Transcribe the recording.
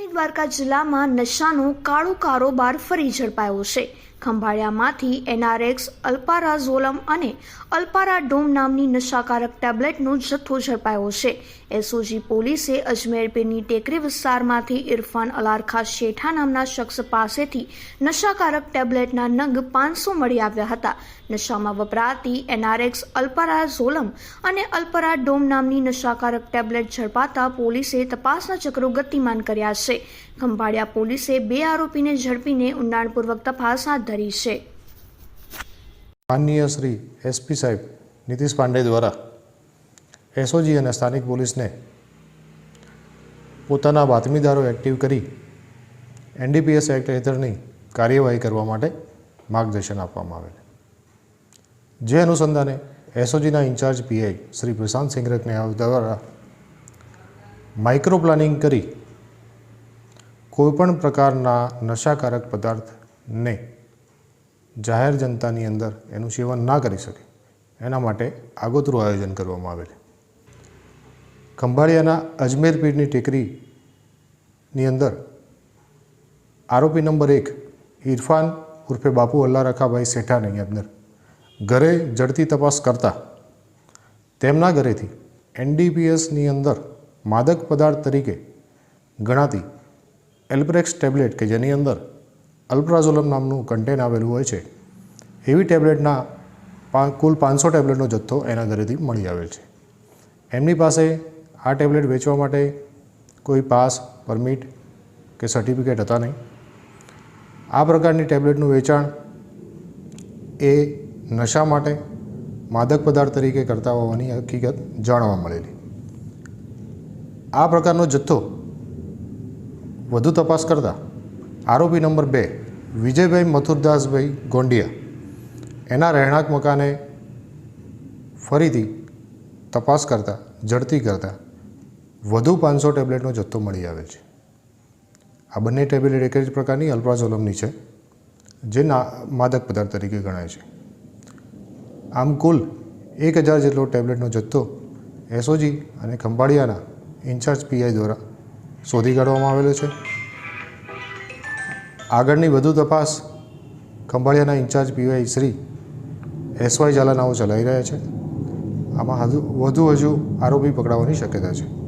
દેવભૂમિ દ્વારકા જિલ્લામાં નશાનો કાળો કારોબાર ફરી ઝડપાયો છે. ખંભાળિયામાંથી એનઆરએક્સ અલ્પારાઝોલમ અને અલ્પારાડોમ નામની નશાકારક ટેબ્લેટનો જથ્થો ઝડપાયો છે. એસઓજી પોલીસે અજમેર પીરની ટેકરી વિસ્તારમાંથી ઇરફાન અલારખા શેઠા નામના શખ્સ પાસેથી નશાકારક ટેબ્લેટના નંગ પાંચસો મળી આવ્યા હતા. નશામાં વપરાતી એનઆરએક્સ અલ્પારાઝોલમ અને અલ્પરાડોમ નામની નશાકારક ટેબ્લેટ ઝડપાતા પોલીસે તપાસના ચક્રો ગતિમાન કર્યા છે. ખંભાળિયા પોલીસે બે આરોપીને ઝડપીને ઊંડાણપૂર્વક તપાસ હાથ ધરી છે. માનનીય શ્રી એસપી સાહેબ, નીતિશ પાંડે દ્વારા એસઓજી અને સ્થાનિક પોલીસને પોતાના બાતમીદારો એક્ટિવ કરી એનડીપીએસ એક્ટ હેઠળની કાર્યવાહી કરવા માટે માર્ગદર્શન આપવામાં આવેલ જે અનુસંધાને એસઓજીના in charge PI Shri Prashant સિંગરકને દ્વારા માઇક્રો પ્લાનિંગ કરી કોઈપણ પ્રકારના નશાકારક પદાર્થને જાહેર જનતાની અંદર એનું સેવન ના કરી શકે. એના માટે આગોતરું આયોજન કરવામાં આવેલ. ખંભાળિયાના અજમેર પીરની ટેકરીની અંદર આરોપી નંબર એક ઇરફાન ઉર્ફે બાપુ અલ્લા રખાભાઈ શેઠાની અંદર ઘરે જડતી તપાસ કરતા તેમના ઘરેથી એનડીપીએસની અંદર માદક પદાર્થ તરીકે ગણાતી એલ્પ્રેક્સ ટેબ્લેટ કે જેની અંદર અલ્પ્રાઝોલમ નામનું કન્ટેન આવેલું હોય છે. એવી ટેબ્લેટના કુલ પાંચસો ટેબ્લેટનો જથ્થો એના ઘરેથી મળી આવેલ છે. એમની પાસે આ ટેબ્લેટ વેચવા માટે કોઈ પાસ પરમિટ કે સર્ટિફિકેટ હતા નહીં. આ પ્રકારની ટેબ્લેટનું વેચાણ એ નશા માટે માદક પદાર્થ તરીકે કરતા હોવાની હકીકત જાણવા મળેલી. આ પ્રકારનો જથ્થો વધુ તપાસ કરતા આરોપી નંબર બે, વિજયભાઈ મથુરદાસભાઈ ગોંડિયા. એના રહેણાંક મકાને ફરીથી તપાસ કરતા, ઝડપી કરતા વધુ પાંચસો ટેબ્લેટનો જથ્થો મળી આવે છે. આ બંને ટેબ્લેટ એક જ પ્રકારની અલ્પ્રાઝોલમની છે, જે ના, માદક પદાર્થ તરીકે ગણાય છે. આમ કુલ એક હજાર જેટલો ટેબ્લેટનો જથ્થો એસઓજી અને ખંભાળિયાના ઇન્ચાર્જ પીઆઈ દ્વારા શોધી કાઢવામાં આવેલો છે. આગળની વધુ તપાસ ખંભાળિયાના ઇન્ચાર્જ પીવાય શ્રી એસવાય ઝાલાનાઓ ચલાવી રહ્યા છે. આમાં હજુ વધુ હજુ આરોપી પકડાવાની શક્યતા છે.